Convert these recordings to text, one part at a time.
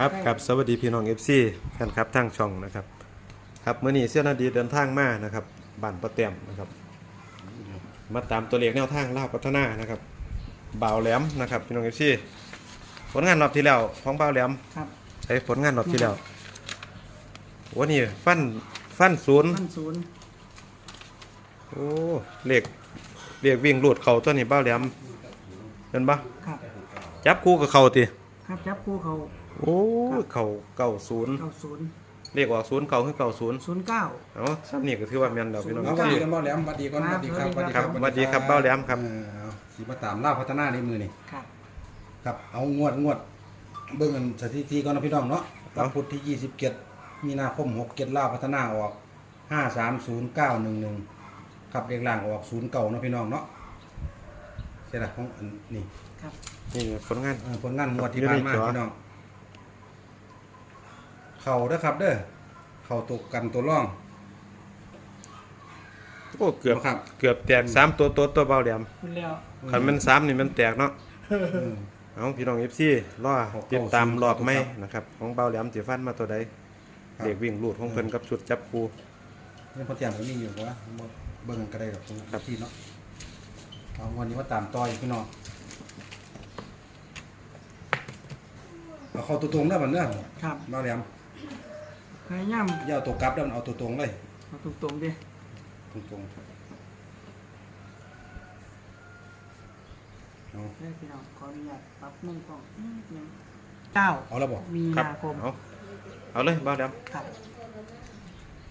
ครับครับสวัสดีพี่น้องเอฟซีแฟนครับทางช่องนะครับครับเมื่อนี้เสี้ยนาดีเดินทางมานะครับบ้านประเตียมนะครับ มาตามตัวเลขแนวทางเล่าวพัฒนานะครับบ่าวแหลมนะครับพี่น้องเอฟซีผลงานรอบที่แล้วของบ่าวแหลมครับใช้ผลงานรอบที่แล้ววันนี้ฟันฟันศูนย์พันศูนย์โอ้เลขเลขวิ่งรูดเข่าตัวนี้บ่าวแหลมเห็นปะครับจับคู่กับเข่าติครับจับคู่เขา โอ้เข่าเก่าศูนย์เก้าศูนย์เลขออกศูนย์เก่าคือเก่าศูนย์ศูนย์เก้า เอาซ้ำนี่ก็ถือว่าแม่นแล้วพี่น้องศูเอานย์สวัสดีกันบ้าแหลมสวัสดีก่อนสวัสดีครับครับสวัสดีครับเบ้าแหลมครับ เออเอาสีมาตามล่าพัฒนาในมือนี่ครับ ครับเอางวดงวดเบิ่งกันสถิติก่อนนะพี่น้องเนาะวันพุธที่ 27 มีนาคม6เกตล่าพัฒนาออก 530911ครับเลขล่างออก0เก่านาะพี่น้องเนาะใช่ละของอันนี่ครับนี่ผลงาน เออผลงานงวดที่ผ่านมาอยู่ในจอพี่น้อง เข่าเด้อครับ เด้อเข่าตกกันตัวร่อง โอ้เกือบครับ เกือบแตกสามตัวตัวตัวเบาแหลมคุณแล้วคันมันสามนี่มันแตกเนาะเออเอาพี่น้องเอฟซีรอหกติดตามเก้าศูนย์รอบไหมครับนะครับ ของเบาแหลมสิฟันมาตัวใดครับเด็กวิ่งลูดของเพิ่นกับชุดจับคูนี่พอเตรียมก็มีอยู่ว่าเบิ่งกันก็ได้ดอกตรงครับที่เนาะเอาวันนี้มาตามต่ออีกพี่น้องเอาเข้าตัวตรงได้บัดเนื้อครับมาแหลมพ ยายามอย่าเอาตัวกลับได้มันเอาตัวตรงเลยเอาตรงๆดิตรงตรงๆเอาได้พี่น้องขออนุญาตปรับมุมกล้องนิดนึงเก้าเอาแล้วบอกมีครับนาคมเอาเอาเลยเบาแหลมครับ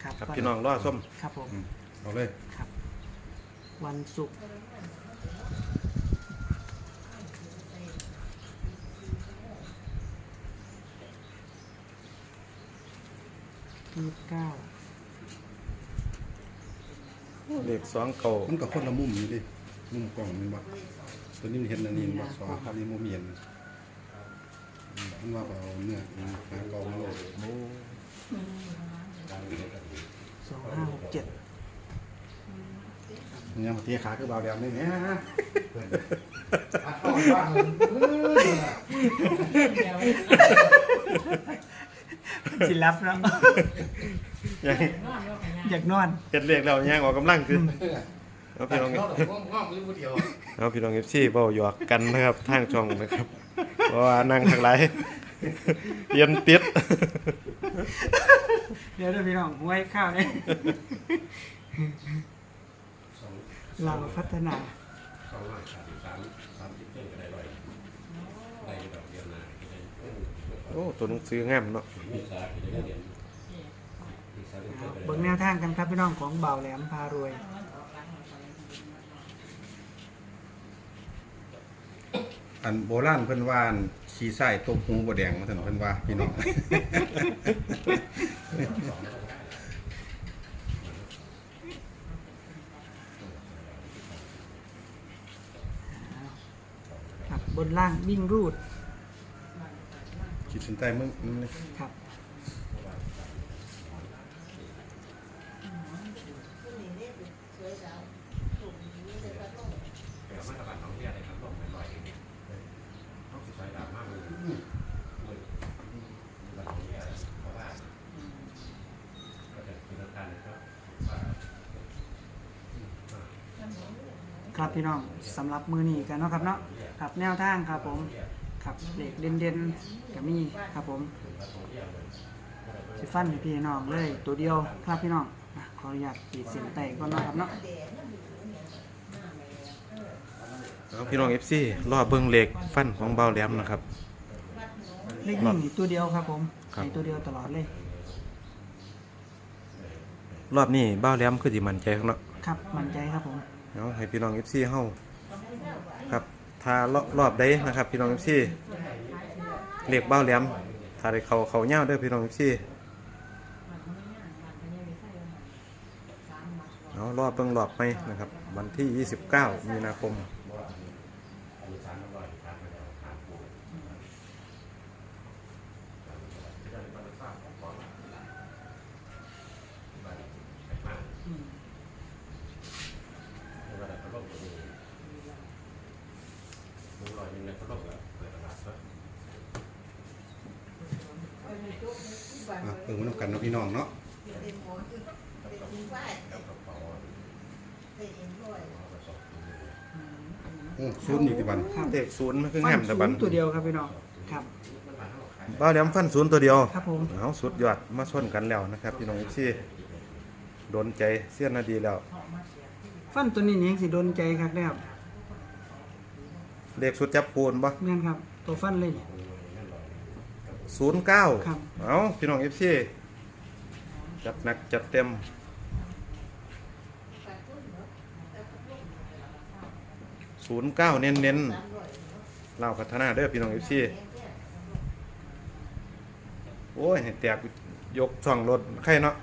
ครับครับวันพี่น้องรอส้มครับผม อืมเอาเลย ครับ วันศุกร์ ยี่สิบเก้าเลขสองเก่ามันก็คนละมุมอยู่ดิมุมกล่องมันบ่ตัวนี้มันเห็นอันนี้มันบ่สองครับนี่มุมเห็นอืมมันว่าเอาเนื้ออืมหาเกามาโลดสองห้าหกเจ็ดเนี่ยมาเทียขาคือเบาแดงนี่แหม สิรับแล้วยังอยากนอนเฮ็ดเลขแล้วยังออกกำลังคือเอาพี่น้องเอาพี่น้องเอฟซีเบาหยอกกันนะครับทางช่องนะครับ เพราะว่านั่งทางไรเย็นติดเดี๋ยวเดี๋ยวพี่น้องไว้ข้าวเนี่ยเราพัฒนา โอ้ตัวหนังสืองามเนาะเบิ่งแนวทางกันครับพี่น้องของเบาแหลมพารวย อันโบราณเพิ่นว่าอันขี้ไส้ตบหูบ่แดงมาซั่นเพิ่นว่าพี่น้อง ครับบนล่างวิ่งรูด ขีดเส้นใต้มึงมึงเลยครับ ครับพี่น้องสำหรับมือนี้กันเนาะครับเนาะครับแนวทางครับผม ครับเด็กเด่นเด่นๆกับมีครับผมสิฟันให้พี่น้องเลย ตัวเดียวครับพี่น้องอะขออนุญาตขีดเส้นใต้ก่อนเนาะครับเนาะเอาพี่น้องเอฟซีรอเบิ่งเลขฟันของเบาแหลมนะครับ เลขวิ่งนี่ตัวเดียวครับผมครับให้ตัวเดียวตลอดเลยรอบนี้เบาแหลมคือสิมั่นใจข้างเนาะครับมั่นใจครับผม เอาให้พี่น้องเอฟซีเฮาครับ ทารอบรอบใดนะครับ พี่น้องเอฟซีเลขเบาแหลมถ้าได้เขาเขายาด้วยพี่น้องที่เอารอบเพิ่งรอบไหมนะครับ วันที่ 29 มีนาคม คอะเบิ่งมันนำกันเนาะพี่น้องเนาะโอ้ศูนย์อีกที่บันครับเลขศูนย์มันคือฟัแหนมศูตะบันนย์ตัวเดียวครับพี่น้องครับบ้าวแหลมฟันศูนย์ตัวเดียวครับผม เอาสุดยอดมาชนกันแล้วนะครับ พี่น้องเอฟซีโดนใจเสี้ยนนาดีแล้ว ฟันตัวนี้นี่ยังสิโดนใจครับได้ครับ เลขสุดจับปูนบ่แม่นครับ ตัวฟันเลยนี่ศูนย์เก้าครับ เอาพี่น้องเอฟซีจัดหนักจัดเต็ม ศูนย์เก้าเน้นเน้นๆเล่าวพัฒนาเด้อพี่น้องเอฟซีโอ้ยให้แตกยกช่องรถใครเนาะ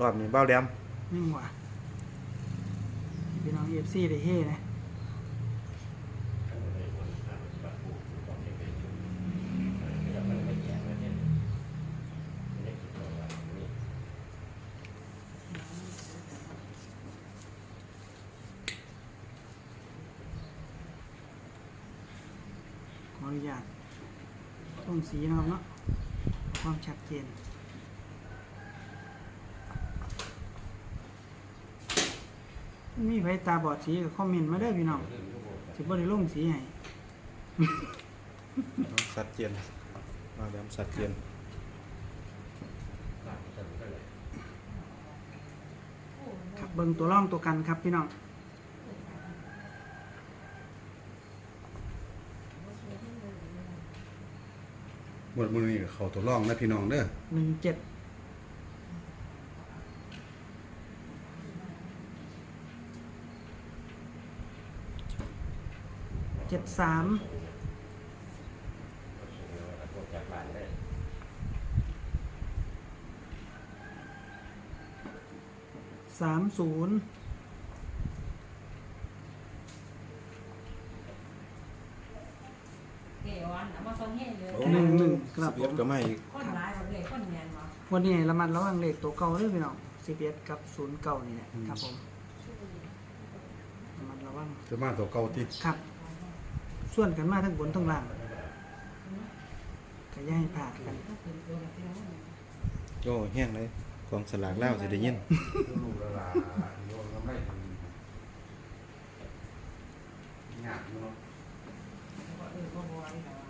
รอบนี้เบ้าแหลมนิ่งหว่าพี่น้องเอฟซีได้เฮ่นะ ขออนุญาตต้องสีนะครับเนาะความชัดเจนมีไผตาบอดสีก็คอมเมนต์มาได้อพี่น้องสิบ่ได้ลงสีให้สัดเจนเบ้าแหลมสัดเจนครับเบิ่งตัวร่องตัวกันครับพี่น้อง หมดมือนี้เขาตัวร่องนะพี่น้องเด้อหนึ่งเจ็ดเจ็ดสามสามศูนย์ เกวันเอามาส่งให้เลย หนึ่งหนึ่ง ครับสิบผเอ็ดมก็ไม่อีกคนร้ายแบบเลยคนแมนวะวันนี้ระมัดระวังเลขตัวเก่าเด้วยพี่น้องสิบเอ็ดกับศูนย์เก่านี่แหละครับผมระมัดระวังจะมาตัวเก่าที่ครับ ส่วนกันมาทั้งบนทั้งล่างก็อย่าให้พลาดกัน โอ้แห้งเลยกองสลากเล่าวสิได้ยินลูกละลาโยนก็ไม่ทำยากเนาะครับเอา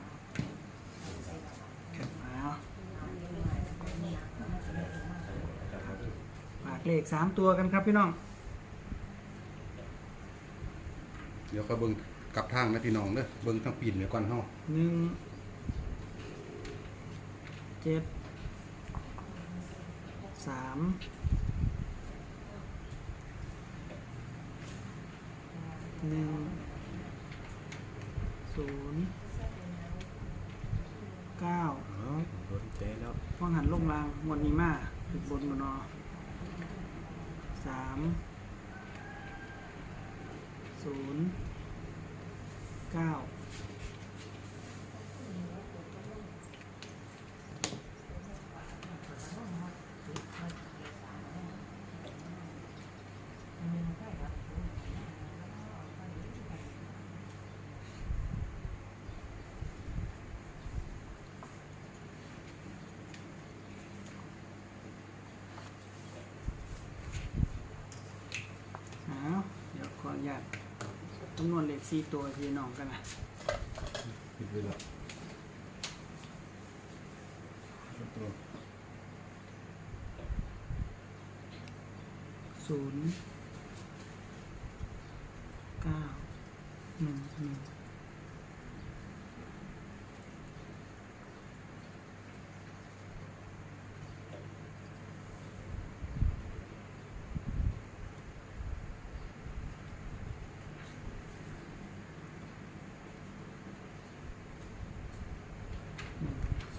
ฝากเลขสามตัวกันครับพี่น้อง เดี๋ยวก็เบิ่งกลับทางนะพี่น้องเด้อเบิ่งทั้งปีนเดี๋ยวก่อนเฮาหนึ่งเจ็ดสามหนึ่งศูนย์เก้า เอาโดนใจแล้วว่างหันลงรางมวนนีมาถึงบนบนอสามศูนย์เก้าเดี๋ยวขออนุญาตจำนวนเลขสี่ตัวพี่น้องกันนะปิดไปแล้วศูนย์เก้าหนึ่งหนึ่ง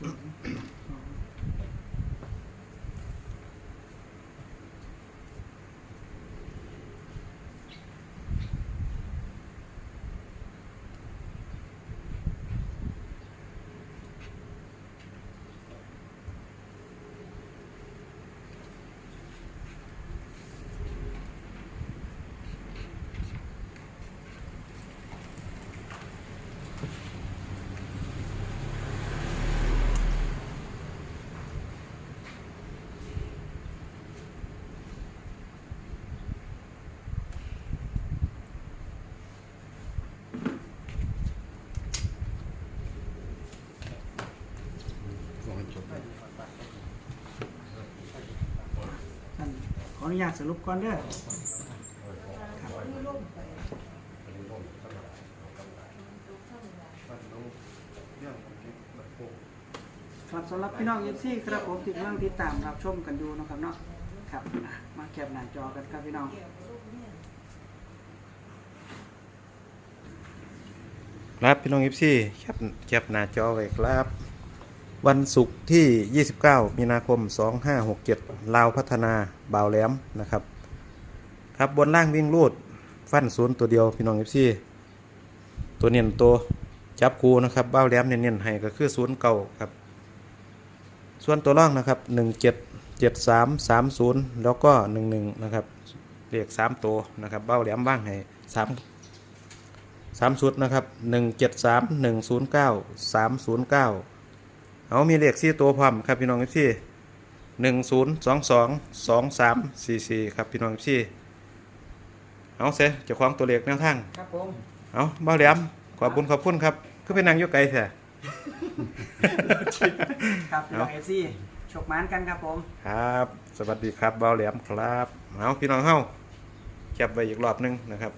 นึ่ ขออนุญาตสรุปก่อนเด้อครับสำหรับพี่น้องยิปซีครับผมติดเรื่องติดตามรับชมกันดูนะครับเนาะครับมาแคปหน้าจอกันครับพี่น้องครับพี่น้องยิปซีแคปแคปหน้าจอไว้ครับ วันศุกร์ที่ 29 มีนาคม 2567 ลาวพัฒนาบ่าวแหลมนะครับ ครับบนล่างวิ่งรูด ฟันศูนย์ตัวเดียว พี่น้องเอฟซีตัวเนียนตัวจับคูนะครับบ่าวแหลมเนียนๆให้ก็คือศูนย์เก่าครับ ส่วนตัวล่างนะครับ 17 73 30 แล้วก็ 11 นะครับเรียก3ตัวนะครับบ่าวแหลมว่างให้3สามชุดนะครับหนึ่งเจ็ดสามหนึ่งศูนย์เก้าสามศูนย์เก้า เอามีเลขสี่ตัวพร้อมครับพี่น้องพี่หนึ่งศูนย์สองสองสองสามสี่สี่ครับพี่น้องพี่เอาเสเจะคว้าของตัวเลขแนวทาง ครับผม เอาเบ้าแหลมขอบคุณขอบคุณครับคือเป็นนางอยกไกลแท้ครับพี่น้องเอฟซีฉกหมานกันครับผม ครับ สวัสดีครับเบ้าแหลมครับ เอาพี่น้องเฮาแคปไว้อีกรอบหนึงนะครับ